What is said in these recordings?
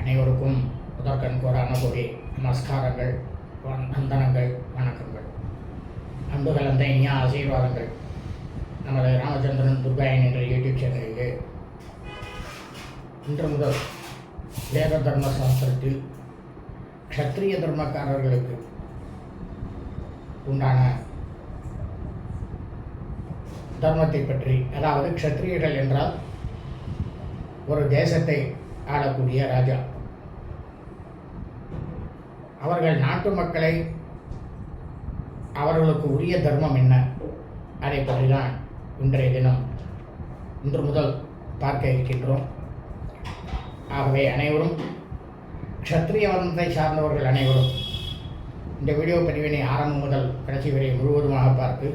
அனைவருக்கும் முதற்கண் கோடான கோடி நமஸ்காரங்கள் வந்தனங்கள் வணக்கங்கள். அன்பு கலந்த இனிய ஆசீர்வாதங்கள். நமது ராமச்சந்திரன் துர்காயன் என்ற யூடியூப் சேனலிலே இன்று முதல் வேத தர்ம சாஸ்திரத்தில் க்ஷத்ரிய தர்மக்காரர்களுக்கு உண்டான தர்மத்தை பற்றி அதாவது க்ஷத்ரியர்கள் என்றால் ஒரு தேசத்தை ஆளக்கூடிய ராஜா. அவர்கள் நாட்டு மக்களை அவர்களுக்கு உரிய தர்மம் என்ன? அதை பற்றி தான் இன்றைய தினம் இன்று முதல் பார்க்க இருக்கின்றோம். ஆகவே அனைவரும் க்ஷத்ரிய வந்தத்தை சார்ந்தவர்கள் அனைவரும் இந்த வீடியோ பதிவினை ஆரம்பம் முதல் கடைசி வரை முழுவதுமாக பார்த்து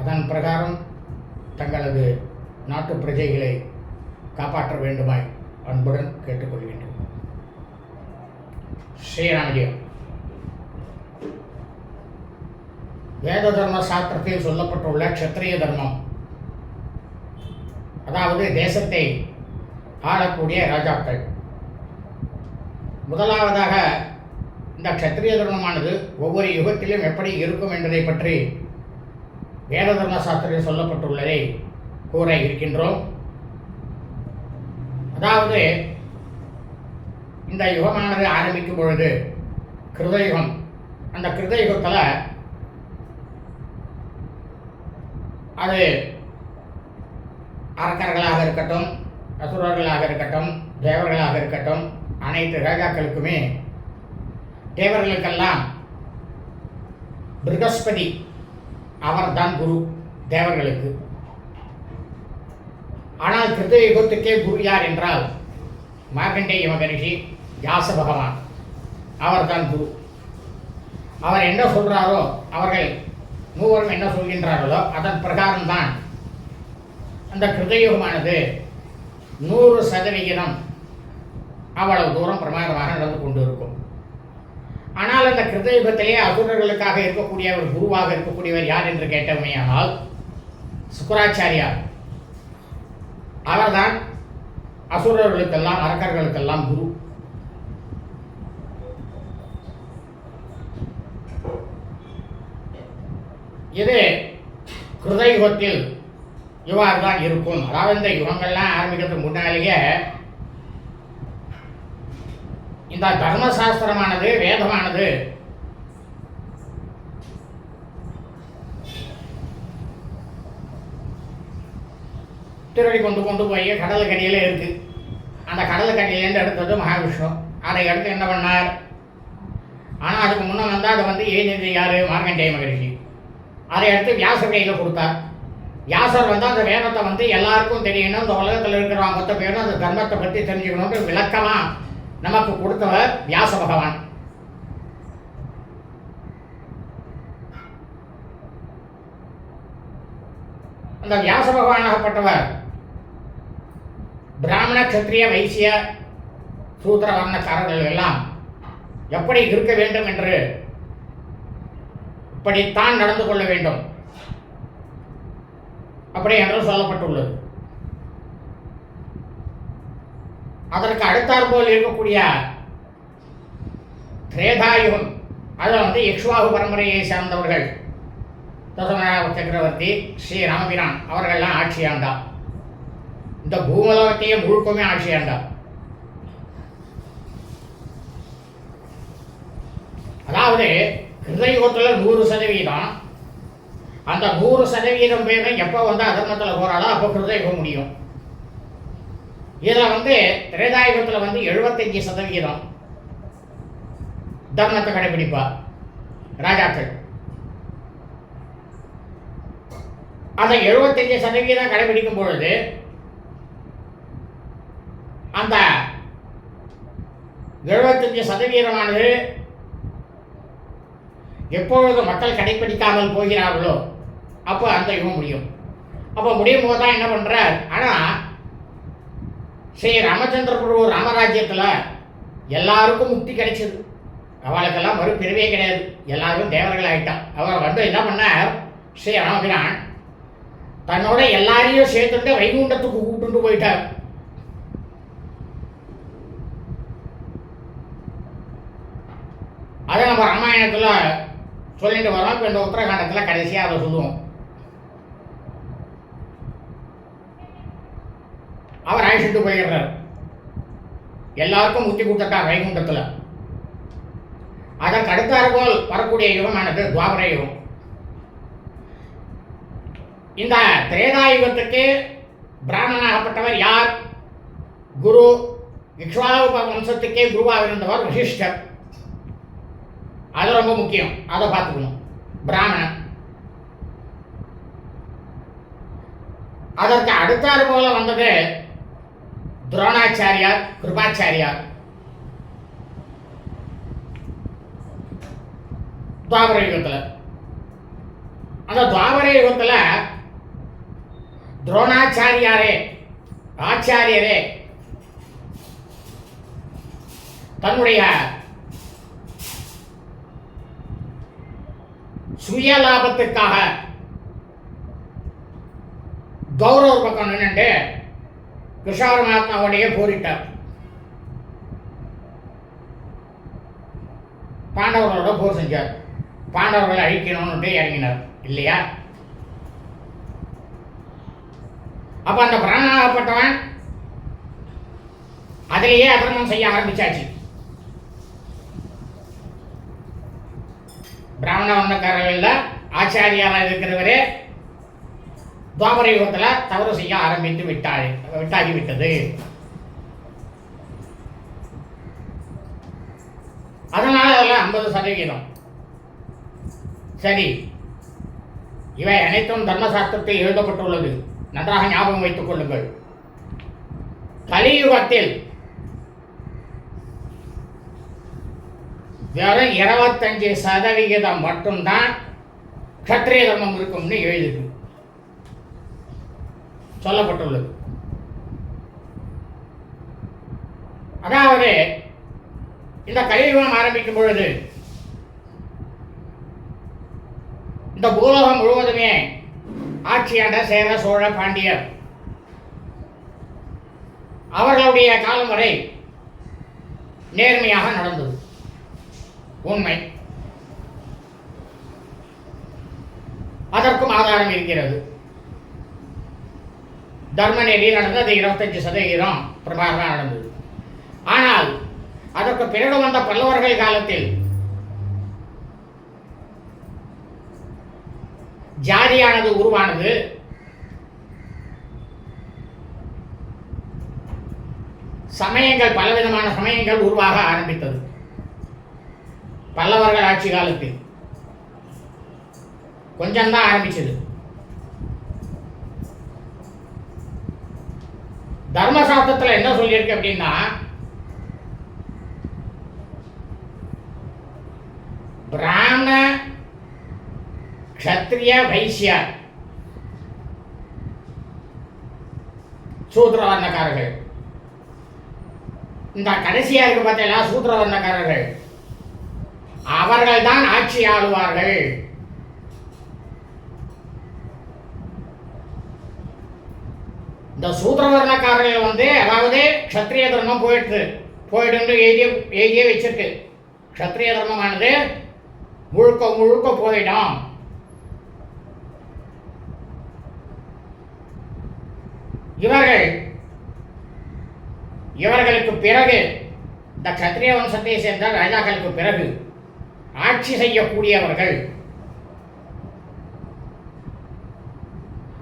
அதன் பிரகாரம் தங்களது நாட்டு பிரஜைகளை காப்பாற்ற வேண்டுமாய் அன்புடன் கேட்டுக்கொள்கின்றோம். ஸ்ரீரங்கம் வேத தர்ம சாஸ்திரத்தில் சொல்லப்பட்டுள்ள க்ஷத்ரிய தர்மம். அதாவது தேசத்தை ஆளக்கூடிய ராஜாக்கள். முதலாவதாக இந்த க்ஷத்ரிய தர்மமானது ஒவ்வொரு யுகத்திலும் எப்படி இருக்கும் என்பதை பற்றி வேத தர்ம சாஸ்திரத்தில் சொல்லப்பட்டுள்ளதை கூற இருக்கின்றோம். அதாவது இந்த யுகமானது ஆரம்பிக்கும் பொழுது கிருதயுகம். அந்த கிருதயுகத்தில் அது அரக்கர்களாக இருக்கட்டும் அசுரர்களாக இருக்கட்டும் தேவர்களாக இருக்கட்டும் அனைத்து ராஜாக்களுக்குமே தேவர்களுக்கெல்லாம் பிருகஸ்பதி அவர்தான் குரு தேவர்களுக்கு. ஆனால் கிருத யுகத்துக்கே குரு யார் என்றால் மார்கண்டேய மகரிஷி வியாச பகவான் அவர்தான் குரு. அவர் என்ன சொல்கிறாரோ அவர்கள் மூவரும் என்ன சொல்கின்றார்களோ அதன் பிரகாரம் தான் அந்த கிருதயுகமானது நூறு சதவிகிதம் அவ்வளவு தூரம் பிரமாதமாக நடந்து கொண்டு இருக்கும் ஆனால் அந்த கிருதயுகத்திலே அசுரர்களுக்காக இருக்கக்கூடிய ஒரு குருவாக இருக்கக்கூடியவர் யார் என்று கேட்டவுமையானால் சுக்கராச்சாரியார். அவர்தான் அசுரர்களுக்கெல்லாம் அரக்கர்களுக்கெல்லாம் குரு. இது கிருதயுகத்தில் இவ்வாறு தான் இருக்கும். அதாவது இந்த யுகங்கள்லாம் ஆரம்பிக்கிறதுக்கு முன்னாலேயே இந்த தர்மசாஸ்திரமானது வேதமானது திருடி கொண்டு கொண்டு போய் கடலுக்கடியில் இருக்கு. அந்த கடலுக்கடியிலேருந்து எடுத்தது மகாவிஷ்ணு. அதை எடுத்து என்ன பண்ணார்? ஆனால் அதுக்கு முன்னே வந்தால் அது வந்து ஏஜென்சி யார் மார்க்கண்டேய மகரிஷி. அதை எடுத்து வியாச கையில் கொடுத்தார். வியாசர் வந்து அந்த வேதத்தை வந்து எல்லாருக்கும் தெரியணும். இந்த உலகத்தில் இருக்கிறவங்க மொத்த பேரும் அந்த தர்மத்தை பற்றி தெரிஞ்சுக்கணும்னு விளக்கமாக நமக்கு கொடுத்தவர் வியாச பகவான். அந்த வியாச பகவானாகப்பட்டவர் பிராமண கத்திரிய வைசிய சூத்திர வர்ணக்காரர்கள் எல்லாம் எப்படி இருக்க வேண்டும் என்று படித்தான் நடந்து கொள்ள வேண்டும். அப்படி என்று சொல்லப்பட்டுள்ளது. அதற்கு அடுத்தாற்போல் இருக்கக்கூடிய திரேதாயுகம் அது வந்து இக்ஷ்வாகு பரம்பரையை சார்ந்தவர்கள். தசமநாத சக்கரவர்த்தி ஸ்ரீ ராமபிரான் அவர்கள்லாம் ஆட்சியாண்டா. இந்த பூமலவத்தையே முழுக்கமே ஆட்சியாண்டா. அதாவது கிருதயுகத்தில் நூறு சதவீதம். அந்த நூறு சதவீதம் பேரும் எப்போ வந்து அதர்மத்தில் போகிறாளோ அப்போ கிருதயுகம் முடியும். இதில் வந்து திரேதாயுகத்தில் வந்து எழுபத்தஞ்சி சதவிகிதம் தர்மத்தை கடைபிடிப்பா ராஜாக்கள். அந்த எழுபத்தஞ்சு சதவீதம் கடைபிடிக்கும் பொழுது அந்த எழுபத்தஞ்சு சதவீதமானது எப்பொழுது மக்கள் கடைப்பிடிக்காமல் போகிறார்களோ அப்போ அந்த யுகம் முடியும். அப்போ முடியும் போது தான் என்ன பண்ணுறார் ஆனால் ஸ்ரீ ராமச்சந்திர பிரபு ராமராஜ்யத்தில் எல்லாருக்கும் முக்தி கிடைச்சது. அவளுக்கெல்லாம் மறுபிறவே கிடையாது. எல்லாரும் தேவர்கள் ஆகிட்டான் அவர் வந்து என்ன பண்ணார்? ஸ்ரீ ராமபிரான் தன்னோட எல்லாரையும் சேர்த்துட்டு வைகுண்டத்துக்கு கூப்பிட்டு போயிட்டார். அதை நம்ம ராமாயணத்தில் சொல்லிட்டு வரோம் இப்போ இந்த உத்தரகாண்டத்தில் கடைசியாக அதை சொல்லுவோம். அவர் அழைச்சிட்டு போயிடுறார். எல்லாருக்கும் முத்தி கொடுத்துட்டார் வைகுண்டத்தில். அதற்கு அடுத்தாற்போல் வரக்கூடிய யுகமானது துவாபர யுகம். இந்த திரேதாயுகத்துக்கு யுகத்துக்கு யார்? குரு இக்ஷ்வாகு வம்சத்துக்கே குருவாக இருந்தவர் வசிஷ்டர். அது ரொம்ப முக்கியம். அதை பார்த்துக்கணும். பிராமணன். அதற்கு அடுத்தாறு போல வந்தது துரோணாச்சாரியார் கிருபாச்சாரியார். துவாபர யுகத்தில். அந்த துவாபர யுகத்தில் துரோணாச்சாரியாரே ஆச்சாரியரே தன்னுடைய சுய லாபத்துக்காக கௌரவ பக்கம் நின்றுட்டு துஷார மகாத்மாவோடைய போரிட்டார். பாண்டவர்களோட போர் செஞ்சார். பாண்டவர்களை அழிக்கணும்னு இறங்கினார். இல்லையா? அப்ப அந்த பிராணாகப்பட்டவன் அதிலேயே அதர்மம் செய்ய ஆரம்பிச்சாச்சு. பிராமண வண்ணக்காரர்கள் ஆச்சாரியாராக இருக்கிறவரே துவாபர யுகத்தில் தவறு செய்ய ஆரம்பித்து விட்டாள் விட்டாகிவிட்டது. அதனால அதில் ஐம்பது சதவீதம் சரி இவை அனைத்தும் தர்மசாஸ்திரத்தில் எழுதப்பட்டுள்ளது. நன்றாக ஞாபகம் வைத்துக் கொள்ளுங்கள். கலியுகத்தில் வெறும் இருபத்தஞ்சு சதவிகிதம் மட்டும்தான் கத்திரிய தர்மம் இருக்கும்னு எழுதிருக்கு சொல்லப்பட்டுள்ளது. அதாவது இந்த கலியுகம் ஆரம்பிக்கும் பொழுது இந்த பூலோகம் முழுவதுமே ஆட்சியாண்ட சேர சோழ பாண்டியர் அவர்களுடைய காலம் வரை நேர்மையாக நடந்தது. உண்மை. அதற்கும் ஆதாரம் இருக்கிறது. தர்ம நெறி நடந்தது இருபத்தஞ்சு சதவீதம் பிரபாகரமாக நடந்தது. ஆனால் அதற்கு பிறகு வந்த பல்லவர்கள் காலத்தில் ஜாதியானது உருவானது. சமயங்கள் பலவிதமான சமயங்கள் உருவாக ஆரம்பித்தது. பல்லவர்கள் ஆட்சி காலத்தில் கொஞ்சம்தான் ஆரம்பிச்சது. தர்மசாஸ்திரத்தில் என்ன சொல்லியிருக்கு அப்படின்னா பிராமண க்ஷத்ரிய வைசிய சூத்திரவர்ணக்காரர்கள். இந்த கடைசியாக இருக்கு பார்த்தீங்களா சூத்திரவர்ணக்காரர்கள். அவர்கள் தான் ஆட்சி ஆளுவார்கள். இந்த சூத்திரவர்ணக்காரர்கள் வந்து அதாவது க்ஷத்ரிய தர்மம் போயிட்டு போயிடுன்னு எழுதிய எழுதியே வச்சிருக்கு. க்ஷத்ரிய தர்மமானது முழுக்க முழுக்க போயிடும். இவர்கள் இவர்களுக்கு பிறகு இந்த க்ஷத்ரிய வம்சத்தை சேர்ந்த ராஜாக்களுக்கு பிறகு ஆட்சி செய்யக்கூடியவர்கள்.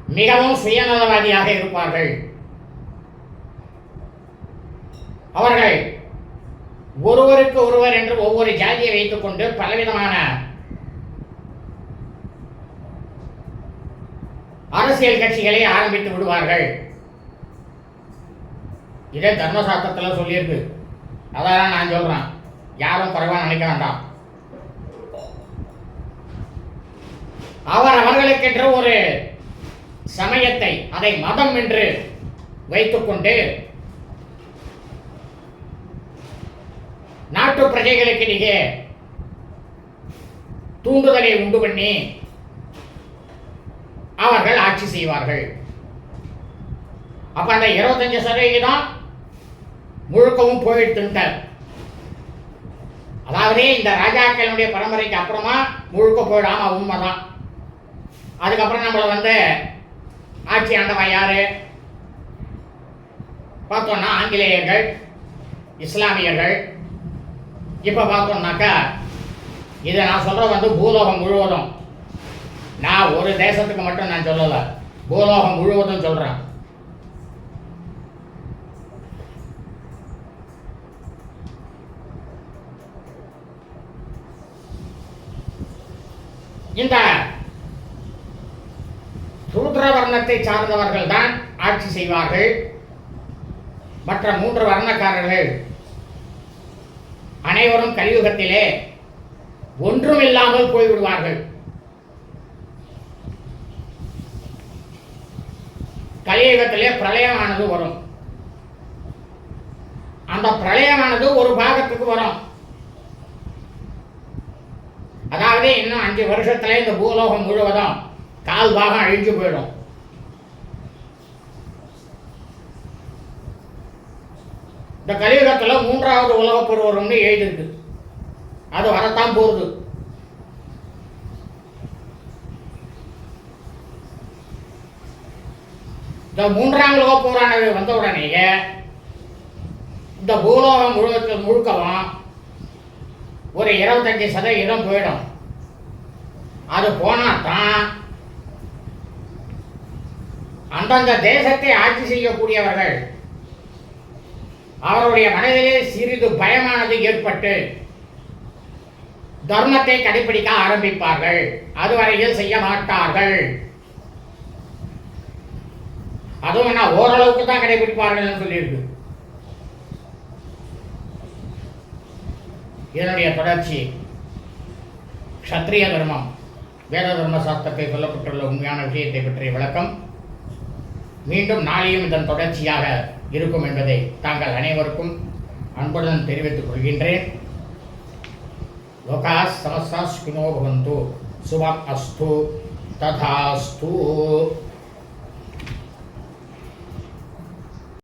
மிகவும் சுயநலவாதியாக இருப்பார்கள். அவர்கள் ஒருவருக்கு ஒருவர் என்று ஒவ்வொரு ஜாதியை வைத்துக்கொண்டு பலவிதமான அரசியல் கட்சிகளை ஆரம்பித்து விடுவார்கள். இதே தர்மசாஸ்திரத்தில் சொல்லியிருக்கு. அதான் நான் சொல்றேன். யாரும் குறைவாக நினைக்க வேண்டாம். அவர் அவர்களுக்கென்று ஒரு சமயத்தை அதை மதம் என்று வைத்துக்கொண்டு நாட்டு பிரஜைகளுக்கிடையே தூண்டுதலை உண்டு பண்ணி அவர்கள் ஆட்சி செய்வார்கள். அப்ப அந்த இருபத்தஞ்சு சதவிகிதம் முழுக்கவும் போயிட்டுன்ட்டார் அதாவது இந்த ராஜாக்களுடைய பரம்பரைக்கு அப்புறமா முழுக்க போயிடாம உண்மைதான். அதுக்கப்புறம் நம்மளை வந்து ஆட்சி ஆண்டவன் யாரு? பார்த்தோம்னா ஆங்கிலேயர்கள் இஸ்லாமியர்கள். இப்போ பார்த்தோம்னாக்கா இதை நான் சொல்கிற வந்து பூலோகம் முழுவதும். நான் ஒரு தேசத்துக்கு மட்டும் நான் சொல்லலை. பூலோகம் முழுவதும் சொல்கிறேன் இந்த வர்ணத்தை சார்ந்தவர்கள் தான் ஆட்சி செய்வார்கள். மற்ற மூன்று வர்ணக்காரர்கள் அனைவரும் கலியுகத்திலே ஒன்றும் இல்லாமல் போய்விடுவார்கள். கலியுகத்திலே பிரளயமானது வரும். அந்த பிரளயமானது ஒரு பாகத்துக்கு வரும். அதாவது இன்னும் அஞ்சு வருஷத்துல இந்த பூலோகம் முழுவதும் கால் பாகம் அழிஞ்சு போயிடும். இந்த கலியுகத்தில் மூன்றாவது உலகப் போர் எழுதிருக்கு அது வரத்தான் போகுது. இந்த மூன்றாம் உலக போரானது வந்த உடனேயே இந்த பூலோகம் முழுவதும் முழுக்கவும் ஒரு இருபத்தஞ்சி சதவீதம் போயிடும். அது போனால் தான் அந்தந்த தேசத்தை ஆட்சி செய்யக்கூடியவர்கள் அவருடைய மனதிலே சிறிது பயமானது ஏற்பட்டு தர்மத்தை கடைபிடிக்க ஆரம்பிப்பார்கள். அதுவரையில் செய்ய மாட்டார்கள். அதுவும் என்ன ஓரளவுக்கு தான் கடைபிடிப்பார்கள் சொல்லியிருக்கு. இதனுடைய தொடர்ச்சி கத்திரிய தர்மம் வேத தர்ம சாஸ்திரத்தை சொல்லப்பட்டுள்ள உண்மையான விஷயத்தை பற்றிய விளக்கம். மீண்டும் நாளையும் இதன் தொடர்ச்சியாக இருக்கும் என்பதை தாங்கள் அனைவருக்கும் அன்புடன் தெரிவித்துக் கொள்கின்றேன். லோகா சமஸ்தா சுகினோ பவந்து சுபம் அஸ்து ததாஸ்து.